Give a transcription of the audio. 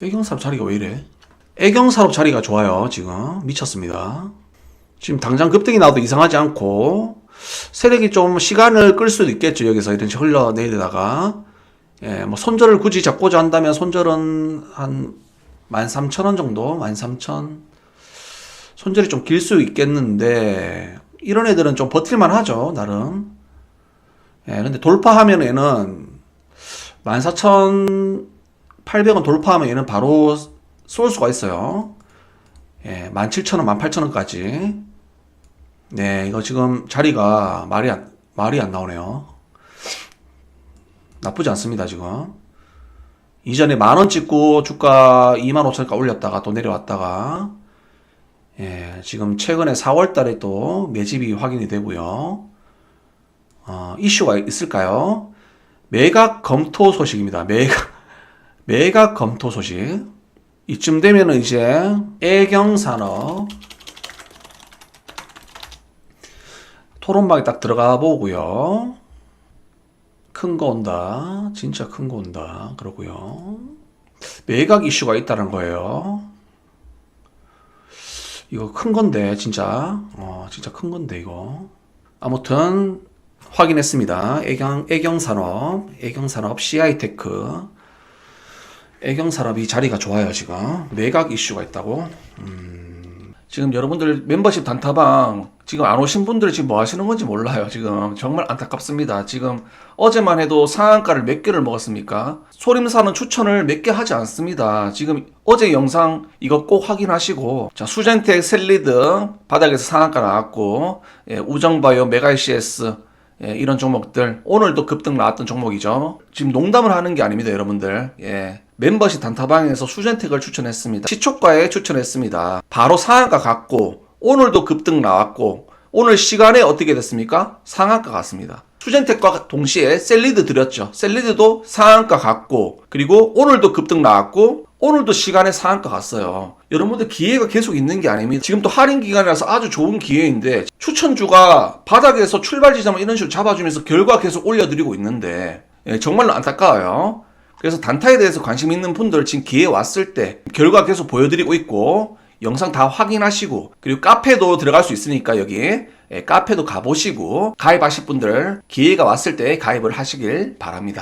애경산업 자리가 왜 이래? 애경산업 자리가 좋아요, 지금. 미쳤습니다. 지금 당장 급등이 나와도 이상하지 않고, 세력이 좀 시간을 끌 수도 있겠죠, 여기서 이런 식으로 흘러내리다가. 예, 뭐, 손절을 굳이 잡고자 한다면, 손절은 한 13,000원 정도? 13,000. 손절이 좀 길 수 있겠는데, 이런 애들은 좀 버틸만 하죠, 나름. 예, 근데 돌파하면 얘는 14,800원 돌파하면 얘는 바로 쏠 수가 있어요. 예, 17,000원, 18,000원까지. 네, 이거 지금 자리가 말이 안, 말이 안 나오네요. 나쁘지 않습니다, 지금. 이전에 만원 찍고 주가 25,000원까지 올렸다가 또 내려왔다가, 예, 지금 최근에 4월 달에 또 매집이 확인이 되고요. 어, 이슈가 있을까요? 매각 검토 소식입니다. 매각, 매각 검토 소식. 이쯤 되면은 이제 애경산업 토론방에 딱 들어가 보고요. 큰 거 온다. 진짜 큰 거 온다. 그러고요. 매각 이슈가 있다는 거예요. 이거 큰 건데 진짜 어 진짜 큰 건데 이거 아무튼 확인했습니다. 애경 애경산업 애경산업 CI테크 애경 산업이 자리가 좋아요 지금. 매각 이슈가 있다고. 음, 지금 여러분들 멤버십 단타방 지금 안 오신 분들 지금 뭐 하시는 건지 몰라요 지금. 정말 안타깝습니다. 지금 어제만 해도 상한가를 몇 개를 먹었습니까? 소림사는 추천을 몇 개 하지 않습니다. 지금 어제 영상 이거 꼭 확인하시고. 자 수젠텍 셀리드 바닥에서 상한가 나왔고 예, 우정바이오 메가이시에스 예, 이런 종목들 오늘도 급등 나왔던 종목이죠. 지금 농담을 하는 게 아닙니다, 여러분들. 예. 멤버십 단타방에서 수젠텍을 추천했습니다. 시초가에 추천했습니다. 바로 상한가 갔고 오늘도 급등 나왔고 오늘 시간에 어떻게 됐습니까? 상한가 갔습니다. 수젠텍과 동시에 셀리드 드렸죠. 셀리드도 상한가 갔고 그리고 오늘도 급등 나왔고 오늘도 시간에 상한가 갔어요. 여러분들 기회가 계속 있는 게 아닙니다. 지금 또 할인 기간이라서 아주 좋은 기회인데 추천주가 바닥에서 출발 지점을 이런 식으로 잡아주면서 결과 계속 올려드리고 있는데 예, 정말로 안타까워요. 그래서 단타에 대해서 관심 있는 분들 지금 기회 왔을 때 결과 계속 보여드리고 있고 영상 다 확인하시고 그리고 카페도 들어갈 수 있으니까 여기 예, 카페도 가보시고 가입하실 분들 기회가 왔을 때 가입을 하시길 바랍니다.